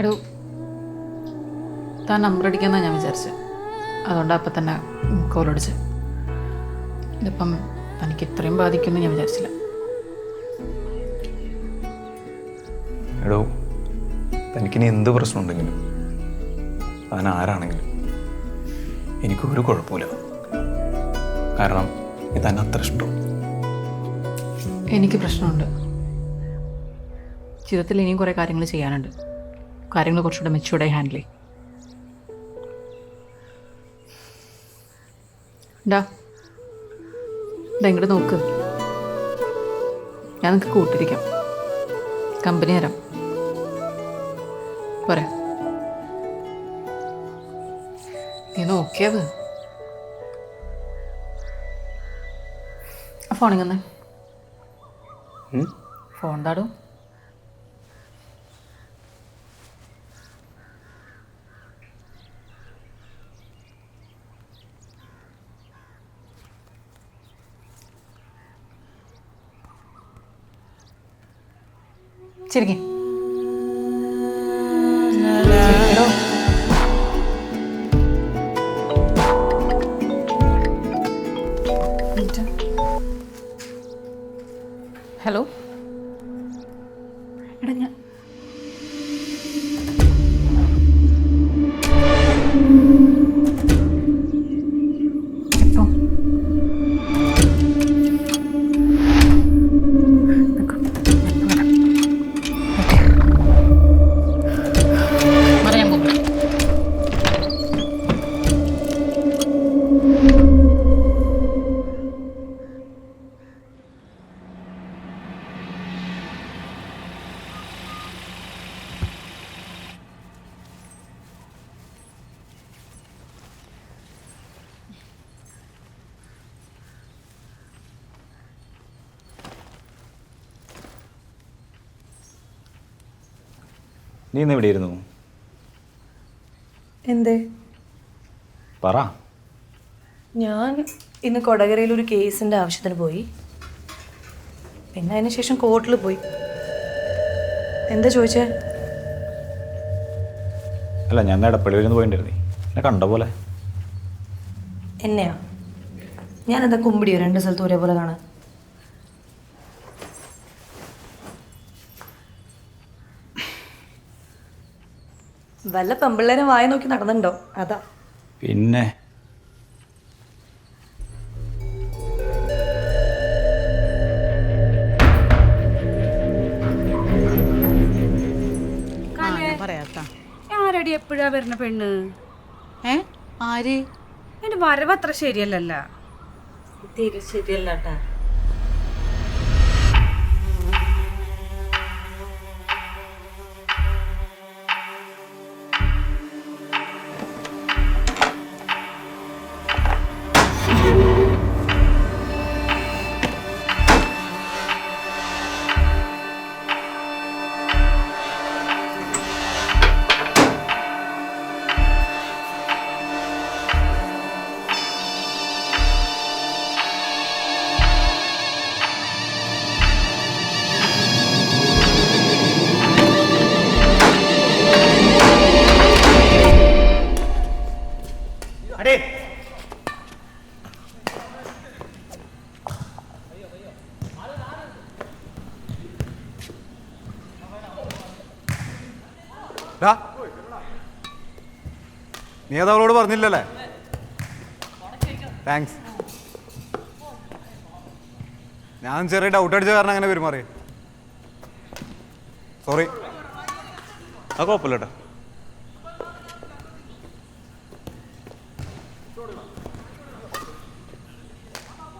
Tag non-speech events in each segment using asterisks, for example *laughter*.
എടോ താൻ നമ്പർ അടിക്കാന്നാ ഞാൻ വിചാരിച്ചത് അതുകൊണ്ടാണ് അപ്പം തന്നെ കോൾ അടിച്ചു. ഇതിപ്പം തനിക്ക് ഇത്രയും ബാധിക്കുമെന്ന് ഞാൻ വിചാരിച്ചില്ല. എടോ തനിക്കിനി എന്ത് പ്രശ്നമുണ്ടെങ്കിലും താൻ ആരാണെങ്കിലും എനിക്ക് ഒരു കുഴപ്പമില്ല. കാരണം ഇത് തന്നെ അത്ര ഇഷ്ടം. എനിക്ക് പ്രശ്നമുണ്ട്. ജീവിതത്തിൽ ഇനിയും കുറേ കാര്യങ്ങൾ ചെയ്യാനുണ്ട്. കാര്യങ്ങൾ കുറച്ചുകൂടെ മെച്ചൂർഡായി ഹാൻഡിൽ ചെയ്യും. ഡാ ഇങ്ങോട്ട് നോക്ക്. ഞാൻ നിങ്ങൾക്ക് കൂട്ടിരിക്കാം. കമ്പനി തരാം. പോരെ. നീ നോക്കിയത്? ഫോണിങ്ങനെ ഫോൺ താടോ ചിരിക്കേ നീ ഇന്ന് ഇരുന്നു എന്തേ? പറ. ഞാൻ ഇന്ന് കൊടകരയിൽ ഒരു കേസിന്റെ ആവശ്യത്തിന് പോയി. പിന്നെ അതിന് ശേഷം കോർട്ടിൽ പോയി. എന്താ ചോദിച്ചേ? അല്ല ഞാൻ എടപ്പള്ളി വരുന്ന പോയിണ്ടായിരുന്നേ. എന്നെ കണ്ട പോലെ. എന്നെയാ? ഞാൻ എന്താ കുമ്പിടിയോ? രണ്ട് സ്ഥലത്ത് ഒരേപോലെ കാണാൻ? വല്ല പെമ്പിള്ളേരെ വായ നോക്കി നടന്നുണ്ടോ? അതാ. പിന്നെ? പറയാത്ത ആരടി എപ്പോഴാ വരുന്ന പെണ്ണ്? ഏ? ആര്? എന്റെ വരവ് അത്ര ശരിയല്ലല്ല. തീരെ ശരിയല്ല പറഞ്ഞില്ലല്ലേ? താങ്ക്സ് ഞാൻ ചെറിയ ഡൗട്ട് അടിച്ച കാരണം അങ്ങനെ പെരുമാറി. സോറി ആ കുഴപ്പമില്ല കേട്ടോ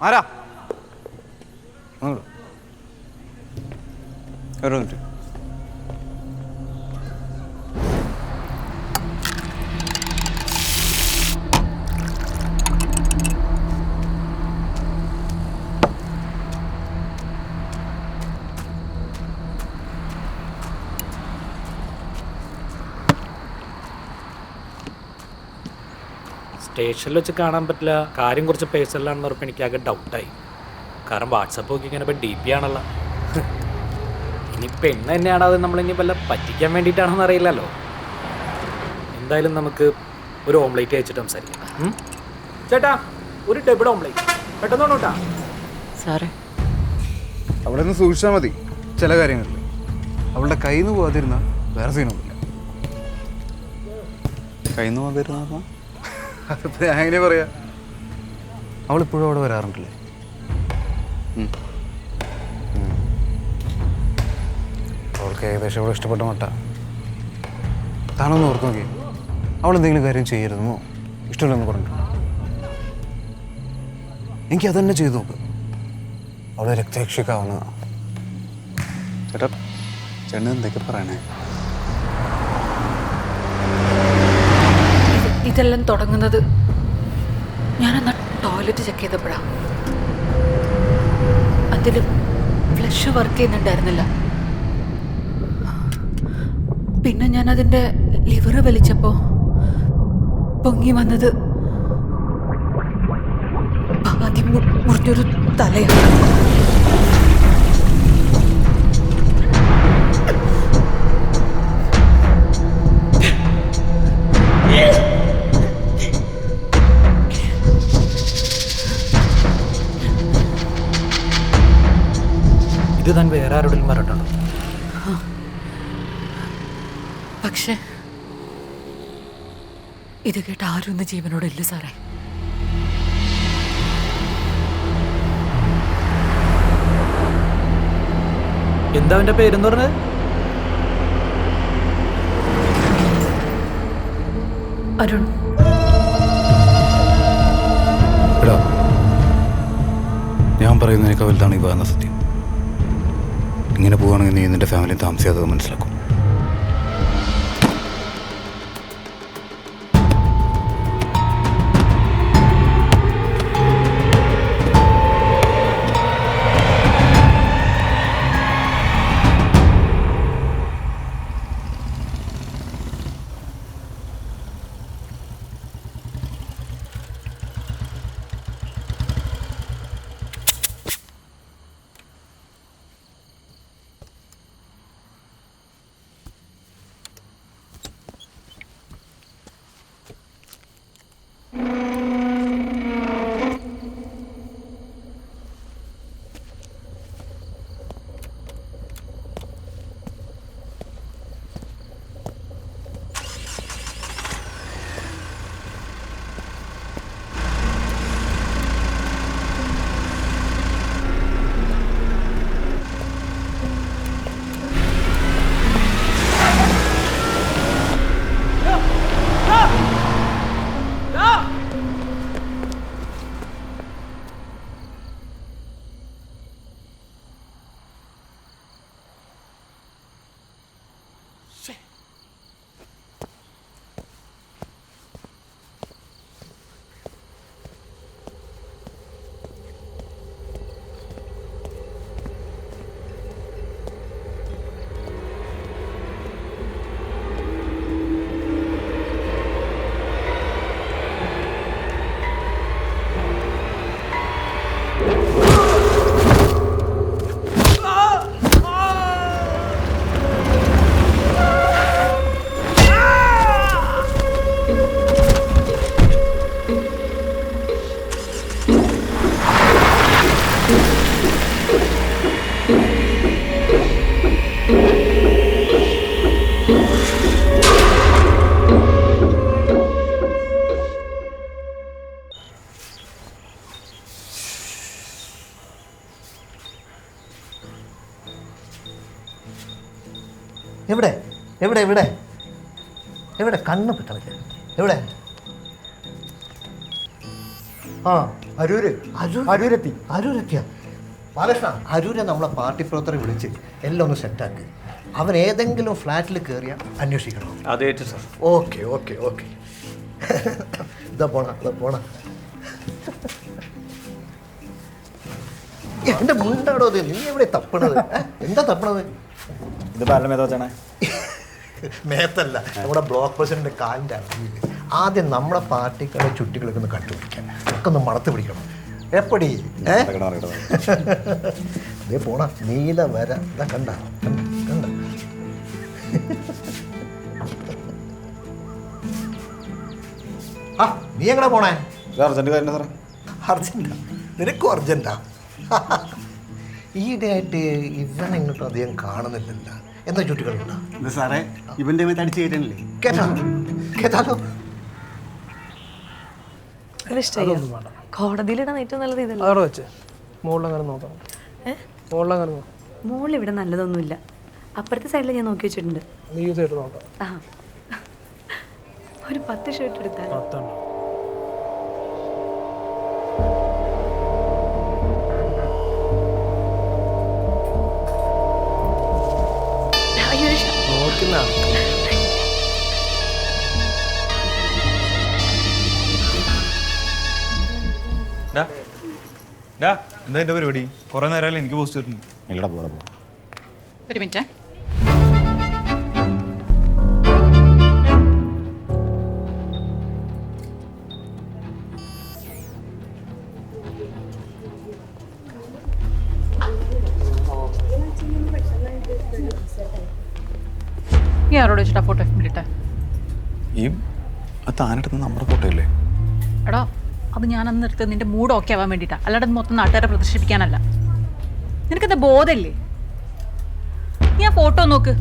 ആരാ? ഒരു മിനിറ്റ്. സ്റ്റേഷനിൽ വെച്ച് കാണാൻ പറ്റില്ല. കാര്യം കുറച്ച് പേഴ്സണലാണെന്ന് പറഞ്ഞപ്പോൾ എനിക്ക് ആകെ ഡൗട്ടായി കാരണം വാട്സപ്പ് നോക്കി ഇങ്ങനെ ഇപ്പം ഡി പി ആണല്ലോ. ഇനി പെണ്ണ് തന്നെയാണോ അത് നമ്മളിനി വല്ല പറ്റിക്കാൻ വേണ്ടിയിട്ടാണോന്ന് അറിയില്ലല്ലോ. എന്തായാലും നമുക്ക് ഒരു ഓംലേറ്റ് അയച്ചിട്ട് സംസാരിക്കാം. ചേട്ടാ ഒരു ഡബിൾ ഓംലേറ്റ് പെട്ടെന്ന് സാറേ. അവിടെ നിന്ന് സൂക്ഷിച്ചാൽ മതി. ചില കാര്യങ്ങളിൽ. അവളുടെ കയ്യിൽ നിന്ന് പോകാതിരുന്ന വേറെ സീനൊന്നുമില്ല കയ്യിൽ നിന്ന് പോകാതിരുന്ന അതിപ്പോൾ ഞാൻ എങ്ങനെ പറയാ? അവളിപ്പോഴും അവിടെ വരാറുണ്ടല്ലേ. അവൾക്ക് ഏകദേശം അവളെ ഇഷ്ടപ്പെട്ട മട്ട. താനൊന്ന് ഓർത്ത് നോക്കി. അവൾ എന്തെങ്കിലും കാര്യം ചെയ്യരുതെന്നോ? ഇഷ്ടമില്ലെന്ന് പറഞ്ഞു എനിക്ക് അതന്നെ ചെയ്തു നോക്ക്. അവളെ രക്തരക്ഷിക്കാവുന്നതാണ് ചേട്ടാ ചേട്ടൻ എന്തൊക്കെ പറയണേ ഇത് ഇതെല്ലാം തുടങ്ങുന്നത്? ഞാനന്ന് ടോയ്ലറ്റ് ചെക്ക് ചെയ്തപ്പോഴാണ് അതിൽ ഫ്ലഷ് വർക്ക് ചെയ്യുന്നുണ്ടായിരുന്നില്ല. പിന്നെ ഞാൻ അതിന്റെ ലിവർ വലിച്ചപ്പോൾ പൊങ്ങി വന്നത് ആദ്യം മുറിഞ്ഞൊരു തലയാണ്. ഇത് താൻ വേറെ ആരോടും പറഞ്ഞിട്ടുണ്ടോ? പക്ഷേ ഇത് കേട്ട് ആരും ഒന്ന് ജീവനോടില്ല സാറേ. എന്താ അവന്റെ പേരെന്ന് പറഞ്ഞത്? അരുൺ. ഞാൻ പറയുന്നതിനേക്കാൾ വലുതാണ് ഈ പറയുന്ന സത്യം. ഇങ്ങനെ പോവുകയാണെങ്കിൽ നീ നിന്റെ ഫാമിലി താമസിയാതെ മനസ്സിലാക്കും. എവിടെ? എവിടെ എവിടെ? എവിടെ? കണ്ണ് പെട്ടണില്ല എവിടെ? ആ അരൂര്. അരൂരെത്തി. അരൂരെത്തിയ? ബാലകൃഷ്ണ. അരൂരെ നമ്മളെ പാർട്ടി പ്രവർത്തകരെ വിളിച്ച് എല്ലാം ഒന്ന് സെറ്റാക്ക് അവൻ ഏതെങ്കിലും ഫ്ലാറ്റിൽ കയറിയ അന്വേഷിക്കണം. അതേ സർ. Okay okay okay. ഇതാ പോണ ഇതാ പോണ. എന്റെ മുണ്ടാടോ ഇത്? നീ എവിടെ തപ്പണത്? എന്താ തപ്പണത്? ഇത് മേധാ വെച്ചാണേ മേത്തല്ല. നമ്മുടെ ബ്ലോക്ക് പ്രസിഡന്റ് കാലിന്റെ ആദ്യം നമ്മുടെ പാർട്ടിക്കാരുടെ ചുറ്റികളൊക്കെ ഒന്ന് കണ്ടുപിടിക്കാൻ ഒക്കെ ഒന്ന് മണത്ത് പിടിക്കണം. എപ്പടി? ഏ? *laughs* പോണ. നീല വര. ഇതാ കണ്ട. കണ്ട. ആ നീ എങ്ങനെ പോണേ? അർജന്റ് കാര്യം സാറേ. അർജന്റാ നിനക്കും അർജന്റാ. *laughs* ഈയിടെയായിട്ട് ഇവൻ ഇങ്ങോട്ട് അധികം കാണുന്നില്ലല്ല. എന്താ ചുറ്റികളുണ്ടോ ഇത് സാറേ ഇവന്റെ മേത്ത് അടിച്ചു കയറ്റണില്ലേ കേട്ടാ കേട്ടാലോ ഇഷ്ടമായി കോടതിയിലിടാൻ ഏറ്റവും നല്ലത് ഇതല്ല? അവിടെ വെച്ച്. മുകളിലങ്ങനെ നോക്കാം. മുകളിലങ്ങനെ നോക്കാം. മോളിൽ ഇവിടെ നല്ലതൊന്നുമില്ല. അപ്പുറത്തെ സൈഡിൽ ഞാൻ നോക്കി വെച്ചിട്ടുണ്ട്. നീ യൂസ് നോക്കാം. ആ ഒരു പത്ത് ഷർട്ട് എടുത്താൽ പത്തെണ്ണം. നോക്കുന്നതാണ് എന്താ എന്റെ പരിപാടി? കുറെ നേരമല്ലേ എനിക്ക് പോസ്റ്റ് ഒരു മിനിറ്റ്. നീ ആരോട് വെച്ചിട്ടാ ഫോട്ടോ ഇട്ടേ ഈ താനെടുത്ത നമ്മുടെ ഫോട്ടോ അല്ലേ? എടാ അത് ഞാൻ അന്ന് എടുത്തത് നിന്റെ മൂഡ് ഓക്കെ ആവാൻ വേണ്ടിട്ടാ. അല്ലാണ്ട് മൊത്തം നാട്ടുകാരെ പ്രദർശിപ്പിക്കാനല്ല. നിനക്കെന്താ ബോധമില്ലേ? നീ ആ ഫോട്ടോ നോക്ക്.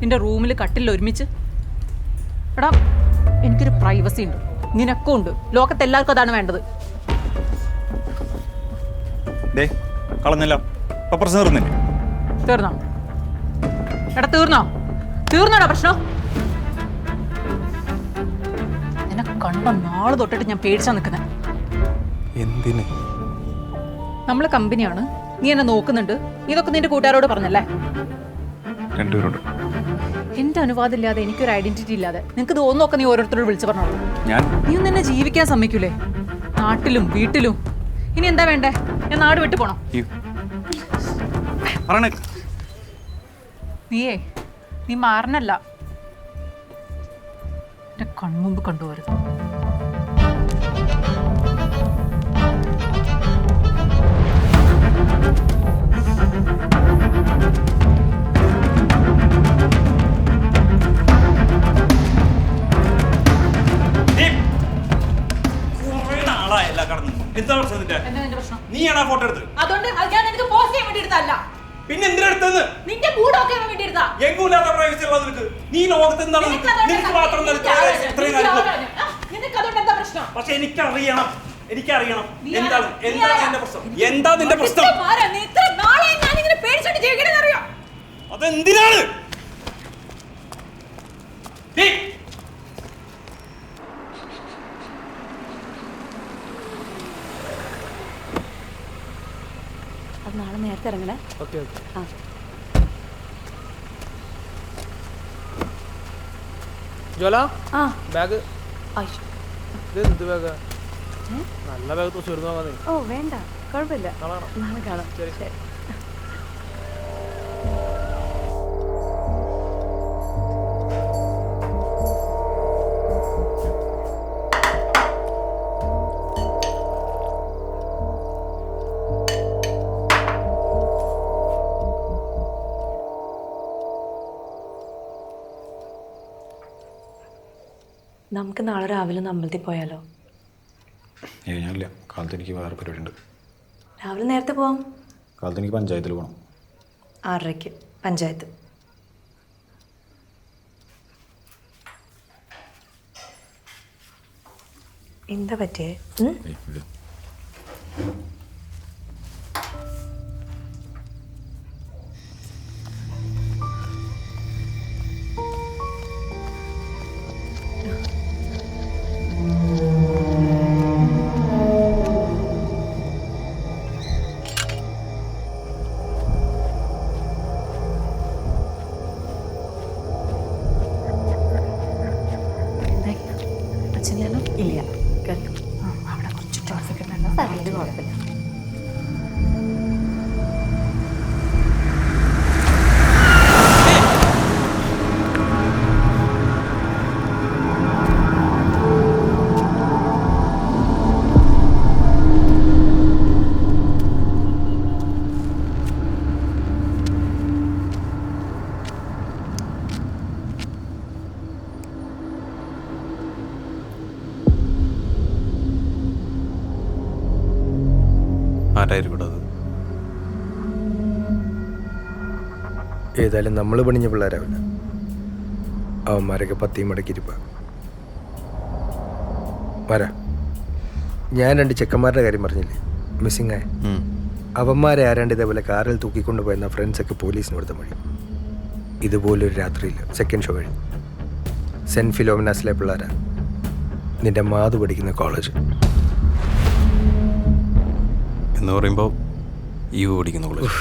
നിന്റെ റൂമിൽ കട്ടിൽ ഒരുമിച്ച്. എടാ എനിക്കൊരു പ്രൈവസി ഉണ്ട്. നിനക്കും ഉണ്ട്. ലോകത്ത് എല്ലാവർക്കും അതാണ് വേണ്ടത്. കളഞ്ഞല്ലോ. തീർന്നോ? എടാ തീർന്നോ? തീർന്നോടാ പ്രശ്നം. നിന്നെ കണ്ട നാളെ തൊട്ടിട്ട് ഞാൻ പേടിച്ചാ നിൽക്കുന്നത് എന്തിന്? നമ്മൾ കമ്പനിയാണ്. നീ എന്നെ നോക്കുന്നുണ്ട്. ഇതൊക്കെ നിന്റെ കൂട്ടുകാരോട് പറഞ്ഞല്ലേ? രണ്ടുപേരുണ്ട്. എന്റെ അനുവാദം ഇല്ലാതെ എനിക്കൊരു ഐഡന്റിറ്റി ഇല്ലാതെ നിനക്ക് തോന്നുന്നൊക്കെ നീ ഓരോരുത്തരോട് വിളിച്ചു പറഞ്ഞോളൂ. ഞാൻ നീ ഒന്ന് എന്നെ ജീവിക്കാൻ സമ്മതിക്കൂലേ? നാട്ടിലും വീട്ടിലും. ഇനി എന്താ വേണ്ടേ? ഞാൻ നാട് വിട്ടു പോണോ. നീയേ നീ മാറണല്ല. എന്റെ കൺമുമ്പ് കണ്ടുപോരുത്. നീയാണ് ഫോട്ടോ എടുത്തത്? അതുകൊണ്ട് അത് ഞാൻ നിനക്ക് പോസ്റ്റ് ചെയ്യാൻ വേണ്ടി എടുത്തല്ല പിന്നെ എന്തിനടുത്തെന്ന്? നിന്റെ മൂഡ് ഓക്കെ ആവാൻ വേണ്ടി എടുത്താ എങ്ങൂല്ലാത്ത പ്രൈവസി ഉള്ളത് നിനക്ക്. നീ ലോകത്ത് എന്താണ്? നിനക്ക് മാത്രം നിനക്ക് അതുകൊണ്ട് എന്താ പ്രശ്നം? പക്ഷെ എനിക്കറിയണം. എനിക്കറിയണം. എന്താണ്? എന്താണ്? എന്റെ പ്രശ്നം? എന്താ നിന്റെ പ്രശ്നം? ആരാ? നേരത്തെ ഇറങ്ങണേ ആ. ജ്വല? ആ. ബാഗ്. ഇത് ബാഗ്? നല്ല ബാഗ് തൂച്ച് ഓ വേണ്ട. കുഴപ്പമില്ല. നാളെ കാണാം. നാളെ കാണാം. ശരി. നമുക്ക് നാളെ രാവിലെ ഒന്ന് അമ്പലത്തിൽ പോയാലോ? ഏ ഞാനില്ല കാലത്ത് എനിക്ക് വേറെ പരിപാടി ഉണ്ട് രാവിലെ നേരത്തെ പോവാം? കാലത്ത് എനിക്ക് പഞ്ചായത്തിൽ പോകണം ആറരയ്ക്ക്. പഞ്ചായത്ത്. എന്താ പറ്റിയേ? ഏതായാലും നമ്മൾ പണിഞ്ഞ പിള്ളേരാവില്ല. അവന്മാരൊക്കെ പത്തിയും മടക്കിയിരിപ്പ വരാ ഞാൻ രണ്ട് ചെക്കന്മാരുടെ കാര്യം പറഞ്ഞില്ലേ? മിസ്സിങ് ആയ. അവന്മാരെ ആരാണ്ട് ഇതേപോലെ കാറിൽ തൂക്കിക്കൊണ്ട് പോയെന്ന ഫ്രണ്ട്സൊക്കെ പോലീസിന് കൊടുത്ത മഴ. ഇതുപോലൊരു രാത്രിയിൽ സെക്കൻഡ് ഷോ വഴി സെന്റ് ഫിലോമിനാസിലെ പിള്ളേരാ. നിന്റെ മാതു പഠിക്കുന്ന കോളേജ്. എന്ന് പറയുമ്പോൾ ഈ പഠിക്കുന്ന കോളേജ്.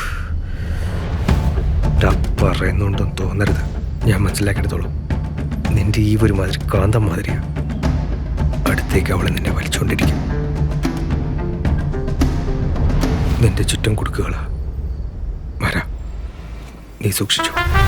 പറയുന്നുണ്ടെന്ന് തോന്നരുത്. ഞാൻ മനസ്സിലാക്കിയെടുത്തോളൂ. നിന്റെ ഈ ഒരു മാതിരി കാന്തം മാതിരിയാ. അടുത്തേക്ക് അവൾ നിന്നെ വലിച്ചുകൊണ്ടിരിക്കും നിന്റെ ചുറ്റും കൊടുക്കുകളാ. വരാ. നീ സൂക്ഷിച്ചു.